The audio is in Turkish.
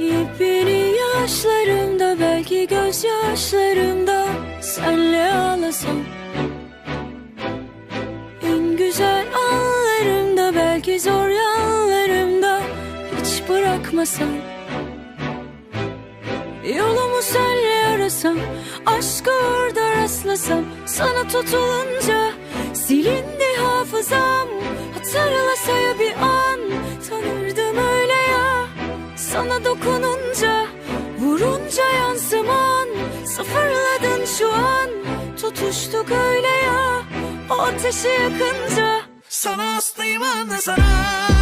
Yepyeni yaşlarımda belki gözyaşlarımda Senle ağlasam. En güzel anlarımda belki zor yanlarımda Hiç bırakmasam. Yolumu senle arasam Aşkı orada rastlasam. Sana tutulunca Sana dokununca Vurunca yansıman Sıfırladın şu an. Tutuştuk öyle ya O ateşi yakınca. Sana hastayım anlasana